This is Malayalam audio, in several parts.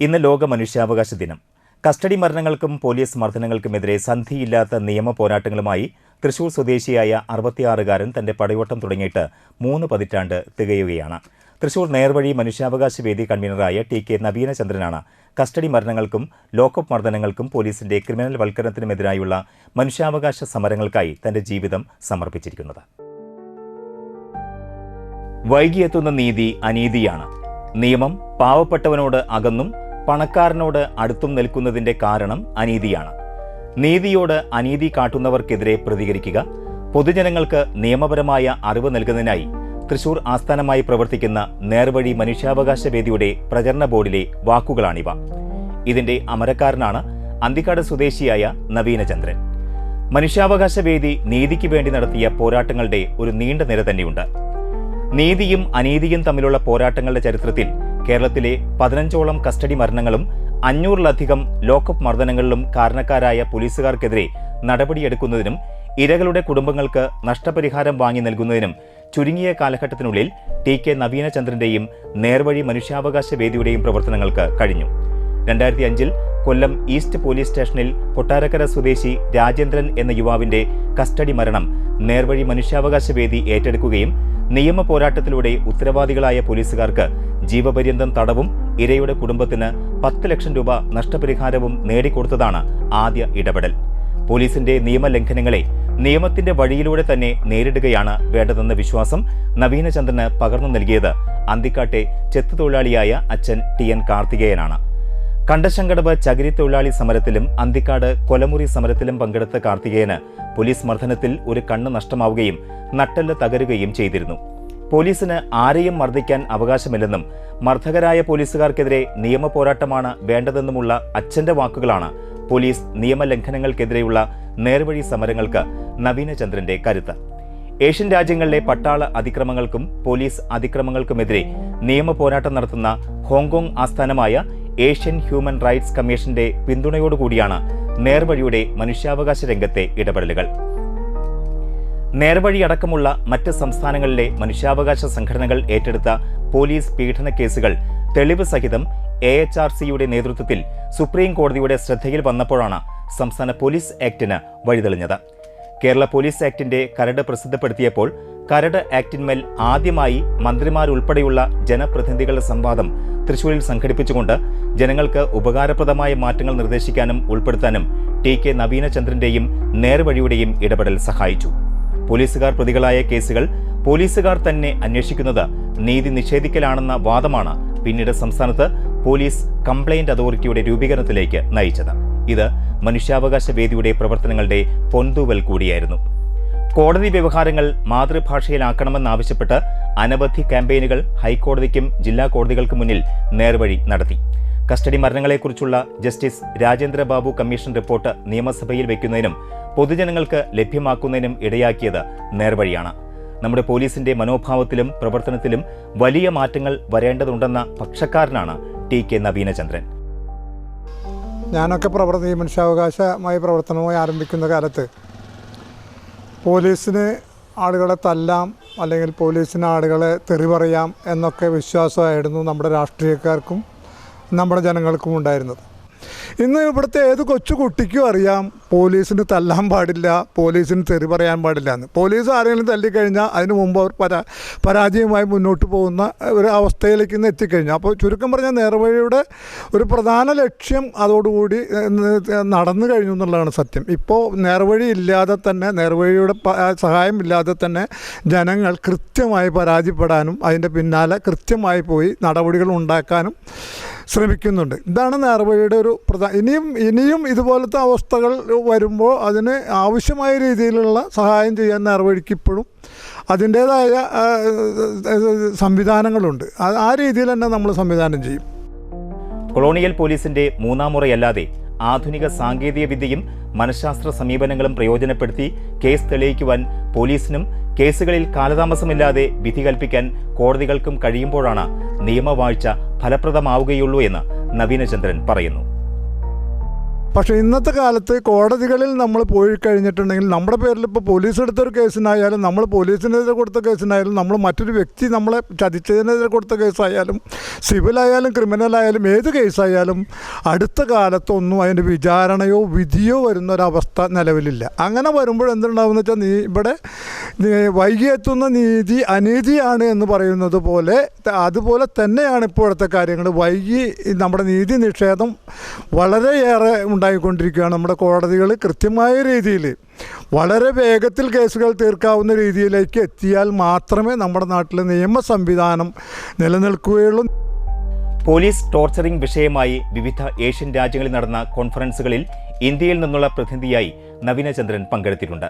ഇന്ന് ലോക മനുഷ്യാവകാശ ദിനം. കസ്റ്റഡി മരണങ്ങൾക്കും പോലീസ് മർദ്ദനങ്ങൾക്കുമെതിരെ സന്ധിയില്ലാത്ത നിയമ പോരാട്ടങ്ങളുമായി തൃശൂർ സ്വദേശിയായ അറുപത്തിയാറുകാരൻ തന്റെ പടയോട്ടം തുടങ്ങിയിട്ട് മൂന്ന് പതിറ്റാണ്ട് തികയുകയാണ്. തൃശൂർ നേർവഴി മനുഷ്യാവകാശ വേദി കൺവീനറായ ടി കെ നവീനചന്ദ്രനാണ് കസ്റ്റഡി മരണങ്ങൾക്കും ലോക്കപ്പ് മർദ്ദനങ്ങൾക്കും പോലീസിന്റെ ക്രിമിനൽ വൽക്കരണത്തിനുമെതിരായുള്ള മനുഷ്യാവകാശ സമരങ്ങൾക്കായി തന്റെ ജീവിതം സമർപ്പിച്ചിരിക്കുന്നത്. വൈകിയെത്തുന്ന നീതി അനീതിയാണ്. നിയമം പാവപ്പെട്ടവനോട് അകന്നും പണക്കാരനോട് അടുത്തും നിൽക്കുന്നതിന്റെ കാരണം അനീതിയാണ്. നീതിയോട് അനീതി കാട്ടുന്നവർക്കെതിരെ പ്രതികരിക്കുക പൊതുജനങ്ങൾക്ക് നിയമപരമായ അറിവ് നൽകുന്നതിനായി തൃശൂർ ആസ്ഥാനമായി പ്രവർത്തിക്കുന്ന നേർവഴി മനുഷ്യാവകാശ വേദിയുടെ പ്രചരണ ബോർഡിലെ വാക്കുകളാണിവ. ഇതിന്റെ അമരക്കാരനാണ് അന്തിക്കാട് സ്വദേശിയായ നവീനചന്ദ്രൻ. മനുഷ്യാവകാശ വേദി നീതിക്ക് വേണ്ടി നടത്തിയ പോരാട്ടങ്ങളുടെ ഒരു നീണ്ട നിര തന്നെയുണ്ട്. നീതിയും അനീതിയും തമ്മിലുള്ള പോരാട്ടങ്ങളുടെ ചരിത്രത്തിൽ കേരളത്തിലെ പതിനഞ്ചോളം കസ്റ്റഡി മരണങ്ങളും അഞ്ഞൂറിലധികം ലോക്കപ്പ് മർദ്ദനങ്ങളിലും കാരണക്കാരായ പോലീസുകാർക്കെതിരെ നടപടിയെടുക്കുന്നതിനും ഇരകളുടെ കുടുംബങ്ങൾക്ക് നഷ്ടപരിഹാരം വാങ്ങി നൽകുന്നതിനും ചുരുങ്ങിയ കാലഘട്ടത്തിനുള്ളിൽ ടി കെ നവീനചന്ദ്രന്റെയും നേർവഴി മനുഷ്യാവകാശ വേദിയുടെയും പ്രവർത്തനങ്ങൾക്ക് കഴിഞ്ഞു. രണ്ടായിരത്തി അഞ്ചിൽ കൊല്ലം ഈസ്റ്റ് പോലീസ് സ്റ്റേഷനിൽ കൊട്ടാരക്കര സ്വദേശി രാജേന്ദ്രൻ എന്ന യുവാവിന്റെ കസ്റ്റഡി മരണം നേർവഴി മനുഷ്യാവകാശ വേദി ഏറ്റെടുക്കുകയും നിയമ പോരാട്ടത്തിലൂടെ ഉത്തരവാദികളായ പോലീസുകാർക്ക് ജീവപര്യന്തം തടവും ഇരയുടെ കുടുംബത്തിന് പത്ത് ലക്ഷം രൂപ നഷ്ടപരിഹാരവും നേടിക്കൊടുത്തതാണ് ആദ്യ ഇടപെടൽ. പോലീസിന്റെ നിയമലംഘനങ്ങളെ നിയമത്തിന്റെ വഴിയിലൂടെ തന്നെ നേരിടുകയാണ് വേണ്ടതെന്ന വിശ്വാസം നവീനചന്ദ്രന് പകർന്നു നൽകിയത് അന്തിക്കാട്ടെ ചെത്തു തൊഴിലാളിയായ അച്ഛൻ ടി എൻ കാർത്തികേയനാണ്. കണ്ടശങ്കടവ് ചകിരി തൊഴിലാളി സമരത്തിലും അന്തിക്കാട് കൊലമുറി സമരത്തിലും പങ്കെടുത്ത കാർത്തികേയന് പോലീസ് മർദ്ദനത്തിൽ ഒരു കണ്ണ് നഷ്ടമാവുകയും നട്ടെല്ല് തകരുകയും ചെയ്തിരുന്നു. പോലീസിന് ആരെയും മർദ്ദിക്കാൻ അവകാശമില്ലെന്നും മർദ്ദകരായ പോലീസുകാർക്കെതിരെ നിയമ പോരാട്ടമാണ് വേണ്ടതെന്നുമുള്ള അച്ഛന്റെ വാക്കുകളാണ് പോലീസ് നിയമലംഘനങ്ങൾക്കെതിരെയുള്ള നേർവഴി സമരങ്ങൾക്ക് നവീനചന്ദ്രന്റെ കരുത്ത്. ഏഷ്യൻ രാജ്യങ്ങളിലെ പട്ടാള അതിക്രമങ്ങൾക്കും പോലീസ് അതിക്രമങ്ങൾക്കുമെതിരെ നിയമ പോരാട്ടം നടത്തുന്ന ഹോങ്കോങ് ആസ്ഥാനമായ ഏഷ്യൻ ഹ്യൂമൻ റൈറ്റ്സ് കമ്മീഷന്റെ പിന്തുണയോടുകൂടിയാണ് നേർവഴിയുടെ മനുഷ്യാവകാശ രംഗത്തെ ഇടപെടലുകൾ. നേർവഴി അടക്കമുള്ള മറ്റ് സംസ്ഥാനങ്ങളിലെ മനുഷ്യാവകാശ സംഘടനകൾ ഏറ്റെടുത്ത പോലീസ് പീഡന കേസുകൾ തെളിവ് സഹിതം എ എച്ച് ആർ സിയുടെ നേതൃത്വത്തിൽ സുപ്രീം കോടതിയുടെ ശ്രദ്ധയിൽ വന്നപ്പോഴാണ് സംസ്ഥാന പോലീസ് ആക്ടിന് വഴിതെളിഞ്ഞത്. കേരള പോലീസ് ആക്ടിന്റെ കരട് പ്രസിദ്ധപ്പെടുത്തിയപ്പോൾ കരട് ആക്ടിന്മേൽ ആദ്യമായി മന്ത്രിമാരുൾപ്പെടെയുള്ള ജനപ്രതിനിധികളുടെ സംവാദം തൃശൂരിൽ സംഘടിപ്പിച്ചുകൊണ്ട് ജനങ്ങൾക്ക് ഉപകാരപ്രദമായ മാറ്റങ്ങൾ നിർദ്ദേശിക്കാനും ഉൾപ്പെടുത്താനും ടി കെ നവീനചന്ദ്രന്റെയും നേർവഴിയുടെയും ഇടപെടൽ സഹായിച്ചു. പോലീസുകാർ പ്രതികളായ കേസുകൾ പോലീസുകാർ തന്നെ അന്വേഷിക്കുന്നത് നീതി നിഷേധിക്കലാണെന്ന വാദമാണ് പിന്നീട് സംസ്ഥാനത്ത് പോലീസ് കംപ്ലയിന്റ് അതോറിറ്റിയുടെ രൂപീകരണത്തിലേക്ക് നയിച്ചത്. ഇത് മനുഷ്യാവകാശ വേദിയുടെ പ്രവർത്തനങ്ങളുടെ പൊന്തൂവൽ കൂടിയായിരുന്നു. കോടതി വ്യവഹാരങ്ങൾ മാതൃഭാഷയിലാക്കണമെന്നാവശ്യപ്പെട്ട് അനവധി ക്യാമ്പയിനുകൾ ഹൈക്കോടതിക്കും ജില്ലാ കോടതികൾക്ക് മുന്നിൽ നേർവഴി നടത്തി. Custody മരണങ്ങളെക്കുറിച്ചുള്ള justice Rajendra Babu commission report നിയമസഭയിൽ വയ്ക്കുന്നതിനും പൊതുജനങ്ങൾക്ക് ലഭ്യമാക്കുന്നതിനും ഇടയാക്കിയത് നേർവഴിയാണ്. നമ്മുടെ പോലീസിന്റെ മനോഭാവത്തിലും പ്രവർത്തനത്തിലും വലിയ മാറ്റങ്ങൾ വരേണ്ടതുണ്ടെന്ന പക്ഷക്കാരനാണ് ടി കെ നവീനചന്ദ്രൻ. ഞാനൊക്കെ പ്രവർത്തി മനുഷ്യാവകാശമായി പ്രവർത്തനമായി ആരംഭിക്കുന്ന കാലത്ത് പോലീസിന് ആളുകളെ തല്ലാം അല്ലെങ്കിൽ പോലീസിന് ആളുകളെ തെറി പറയാം എന്നൊക്കെ വിശ്വാസമായിരുന്നു നമ്മുടെ രാഷ്ട്രീയക്കാർക്കും നമ്മുടെ ജനങ്ങൾക്കും ഉണ്ടായിരുന്നത്. ഇന്ന് ഇവിടുത്തെ ഏത് കൊച്ചു കുട്ടിക്കും അറിയാം പോലീസിന് തല്ലാൻ പാടില്ല പോലീസിന് തെറി പറയാൻ പാടില്ല എന്ന്. പോലീസ് ആരെങ്കിലും തല്ലിക്കഴിഞ്ഞാൽ അതിന് മുമ്പ് അവർ പരാ പരാജയമായി മുന്നോട്ട് പോകുന്ന ഒരു അവസ്ഥയിലേക്ക് ഇന്ന് എത്തിക്കഴിഞ്ഞു. അപ്പോൾ ചുരുക്കം പറഞ്ഞാൽ നേർവഴിയുടെ ഒരു പ്രധാന ലക്ഷ്യം അതോടുകൂടി നടന്നു കഴിഞ്ഞു എന്നുള്ളതാണ് സത്യം. ഇപ്പോൾ നേർവഴി ഇല്ലാതെ തന്നെ നേർവഴിയുടെ സഹായം ഇല്ലാതെ തന്നെ ജനങ്ങൾ കൃത്യമായി പരാജയപ്പെടാനും അതിന്റെ പിന്നാലെ കൃത്യമായി പോയി നടപടികൾ ഉണ്ടാക്കാനും ശ്രമിക്കുന്നുണ്ട്. ഇതാണ് നേർവഴിയുടെ ഒരു പ്രധാന ഇനിയും ഇനിയും ഇതുപോലത്തെ അവസ്ഥകൾ വരുമ്പോൾ അതിന് ആവശ്യമായ രീതിയിലുള്ള സഹായം ചെയ്യാൻ നേർവഴിക്ക് ഇപ്പോഴും അതിന്റേതായ സംവിധാനങ്ങളുണ്ട്. ആ- രീതിയിൽ തന്നെ നമ്മൾ സംവിധാനം ചെയ്യും. കൊളോണിയൽ പോലീസിന്റെ മൂന്നാം മുറയല്ലാതെ ആധുനിക സാങ്കേതിക വിദ്യയും മനഃശാസ്ത്ര സമീപനങ്ങളും പ്രയോജനപ്പെടുത്തി കേസ് തെളിയിക്കുവാൻ പോലീസിനും കേസുകളിൽ കാലതാമസമില്ലാതെ വിധി കൽപ്പിക്കാൻ കോടതികൾക്കും കഴിയുമ്പോഴാണ് നിയമവാഴ്ച ഫലപ്രദമാവുകയുള്ളൂ എന്ന് നവീനചന്ദ്രൻ പറയുന്നു. പക്ഷേ ഇന്നത്തെ കാലത്ത് കോടതികളിൽ നമ്മൾ പോയി കഴിഞ്ഞിട്ടുണ്ടെങ്കിൽ നമ്മുടെ പേരിൽ ഇപ്പോൾ പോലീസ് എടുത്തൊരു കേസിനായാലും നമ്മൾ പോലീസിനെതിരെ കൊടുത്ത കേസിനായാലും നമ്മൾ മറ്റൊരു വ്യക്തി നമ്മളെ ചതിച്ചതിനെതിരെ കൊടുത്ത കേസായാലും സിവിലായാലും ക്രിമിനലായാലും ഏത് കേസായാലും അടുത്ത കാലത്തൊന്നും അതിന്റെ വിചാരണയോ വിധിയോ വരുന്ന ഒരവസ്ഥ നിലവിലില്ല. അങ്ങനെ വരുമ്പോൾ എന്തുണ്ടാവുമെന്ന് വെച്ചാൽ നീ ഇവിടെ വൈകിയെത്തുന്ന നീതി അനീതിയാണ് എന്ന് പറയുന്നത് പോലെ അതുപോലെ തന്നെയാണ് ഇപ്പോഴത്തെ കാര്യങ്ങൾ. വൈകി നമ്മുടെ നീതി നിഷേധം വളരെയേറെ ഉണ്ടായിക്കൊണ്ടിരിക്കുകയാണ് നമ്മുടെ കോടതികൾ കൃത്യമായ രീതിയിൽ വളരെ വേഗത്തിൽ കേസുകൾ തീർക്കാവുന്ന രീതിയിലേക്ക് എത്തിയാൽ മാത്രമേ നമ്മുടെ നാട്ടിലെ നിയമ സംവിധാനം നിലനിൽക്കുകയുള്ളൂ. പോലീസ് ടോർച്ചറിംഗ് വിഷയമായി വിവിധ ഏഷ്യൻ രാജ്യങ്ങളിൽ നടന്ന കോൺഫറൻസുകളിൽ ഇന്ത്യയിൽ നിന്നുള്ള പ്രതിനിധിയായി നവീനചന്ദ്രൻ പങ്കെടുത്തിട്ടുണ്ട്.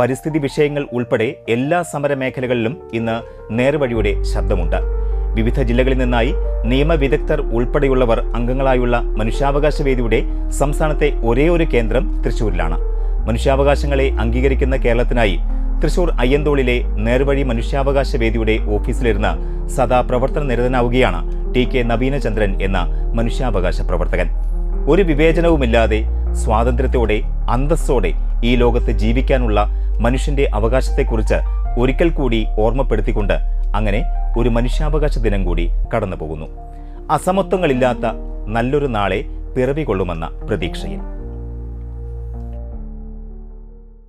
പരിസ്ഥിതി വിഷയങ്ങൾ ഉൾപ്പെടെ എല്ലാ സമരമേഖലകളിലും ഇന്ന് നേർവഴിയുടെ ശബ്ദമുണ്ട്. വിവിധ ജില്ലകളിൽ നിന്നായി നിയമവിദഗ്ധർ ഉൾപ്പെടെയുള്ളവർ അംഗങ്ങളായുള്ള മനുഷ്യാവകാശ വേദിയുടെ സംസ്ഥാനത്തെ ഒരേ ഒരു കേന്ദ്രം തൃശൂരിലാണ്. മനുഷ്യാവകാശങ്ങളെ അംഗീകരിക്കുന്ന കേരളത്തിനായി തൃശൂർ അയ്യന്തോളിലെ നേർവഴി മനുഷ്യാവകാശ വേദിയുടെ ഓഫീസിലിരുന്ന് സദാ പ്രവർത്തന നിരതനാവുകയാണ് ടി കെ നവീനചന്ദ്രൻ എന്ന മനുഷ്യാവകാശ പ്രവർത്തകൻ. ഒരു വിവേചനവുമില്ലാതെ സ്വാതന്ത്ര്യത്തോടെ അന്തസ്സോടെ ഈ ലോകത്ത് ജീവിക്കാനുള്ള മനുഷ്യന്റെ അവകാശത്തെക്കുറിച്ച് ഒരിക്കൽ കൂടി ഓർമ്മപ്പെടുത്തിക്കൊണ്ട് അങ്ങനെ ഒരു മനുഷ്യാവകാശ ദിനം കൂടി കടന്നു പോകുന്നു അസമത്വങ്ങളില്ലാത്ത നല്ലൊരു നാളെ പിറവികൊള്ളുമെന്ന പ്രതീക്ഷയിൽ.